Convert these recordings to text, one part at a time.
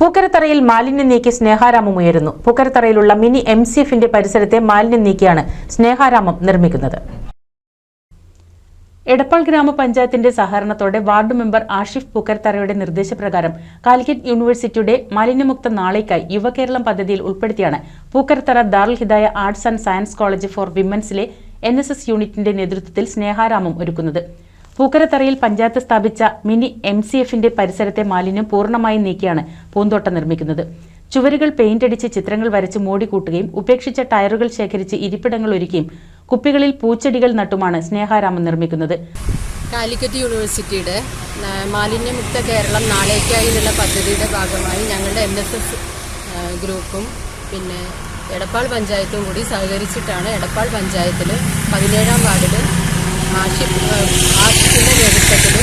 പൂക്കരത്തറയിൽ മാലിന്യം നീക്കി സ്നേഹാരാമം ഉയരുന്നു. പൂക്കരത്തറയിലുള്ള മിനി എം സി എഫിന്റെ പരിസരത്തെ മാലിന്യം നീക്കിയാണ് സ്നേഹാരാമം നിർമ്മിക്കുന്നത്. എടപ്പാൾ ഗ്രാമപഞ്ചായത്തിന്റെ സഹകരണത്തോടെ വാർഡ് മെമ്പർ ആഷിഫ് പൂക്കരത്തറയുടെ നിർദ്ദേശപ്രകാരം കാലിക്കറ്റ് യൂണിവേഴ്സിറ്റിയുടെ മാലിന്യമുക്ത നാളേക്കായി യുവകേരളം പദ്ധതിയിൽ ഉൾപ്പെടുത്തിയാണ് Pookkarathara Darul Hidaya arts and science college for വിമൻസിലെ N യൂണിറ്റിന്റെ നേതൃത്വത്തിൽ സ്നേഹാരാമം ഒരുക്കുന്നത്. പൂക്കരത്തറയിൽ പഞ്ചായത്ത് സ്ഥാപിച്ച മിനി എം സി എഫിന്റെ പരിസരത്തെ മാലിന്യം പൂർണമായും നീക്കിയാണ് പൂന്തോട്ടം നിർമ്മിക്കുന്നത്. ചുവരുകൾ പെയിന്റ് അടിച്ച് ചിത്രങ്ങൾ വരച്ച് മൂടിക്കൂട്ടുകയും ഉപേക്ഷിച്ച ടയറുകൾ ശേഖരിച്ച് ഇരിപ്പിടങ്ങൾ ഒരുക്കുകയും കുപ്പികളിൽ പൂച്ചെടികൾ നട്ടുമാണ് സ്നേഹാരാമം നിർമ്മിക്കുന്നത്. കാലിക്കറ്റ് യൂണിവേഴ്സിറ്റിയുടെ മാലിന്യമുക്ത കേരളം നാളേക്കായി എന്നുള്ള പദ്ധതിയുടെ ഭാഗമായി ഞങ്ങളുടെ എൻ എസ് എസ് ഗ്രൂപ്പും പിന്നെ എടപ്പാൾ പഞ്ചായത്തും കൂടി സഹകരിച്ചിട്ടാണ് എടപ്പാൾ പഞ്ചായത്തിൽ പതിനേഴാം വാർഡിൽ ആഷിഫ് ആ, ആഷിഫിന്റെ നേതൃത്വത്തിൽ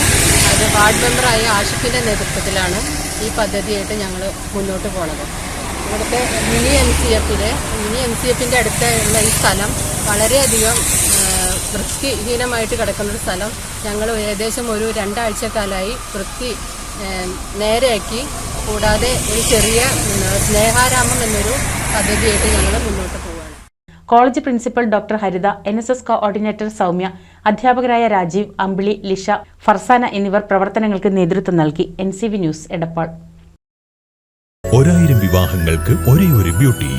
അത് വാർഡ് മെമ്പറായ ആഷിഫിന്റെ നേതൃത്വത്തിലാണ് ഈ പദ്ധതിയായിട്ട് ഞങ്ങൾ മുന്നോട്ട് പോണത്. ഇവിടുത്തെ മിനി എം സി എഫിലെ മിനി എം സി എഫിന്റെ അടുത്തുള്ള ഈ സ്ഥലം വളരെയധികം വൃത്തിഹീനമായിട്ട് കിടക്കുന്ന ഒരു സ്ഥലം. ഞങ്ങൾ ഏകദേശം ഒരു രണ്ടാഴ്ചക്കാലമായി വൃത്തി നേരെയാക്കി. കൂടാതെ ഒരു ചെറിയ സ്നേഹാരാമം എന്നൊരു പദ്ധതിയായിട്ട് ഞങ്ങൾ മുന്നോട്ട് പോവുകയാണ് college principal doctor Haritha N S S coordinator Soumya അധ്യാപകരായ രാജീവ് അമ്പിളി ലിഷ ഫർസാന എന്നിവർ പ്രവർത്തനങ്ങൾക്ക് നേതൃത്വം നൽകി. N C V news Edappal. ഒരായിരം വിവാഹങ്ങൾക്ക് ഒരേ ഒരു beauty.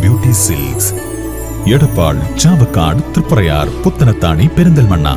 Beauty silks. Edappal Chavakkad Triprayar Puthanathani Perinthalmanna.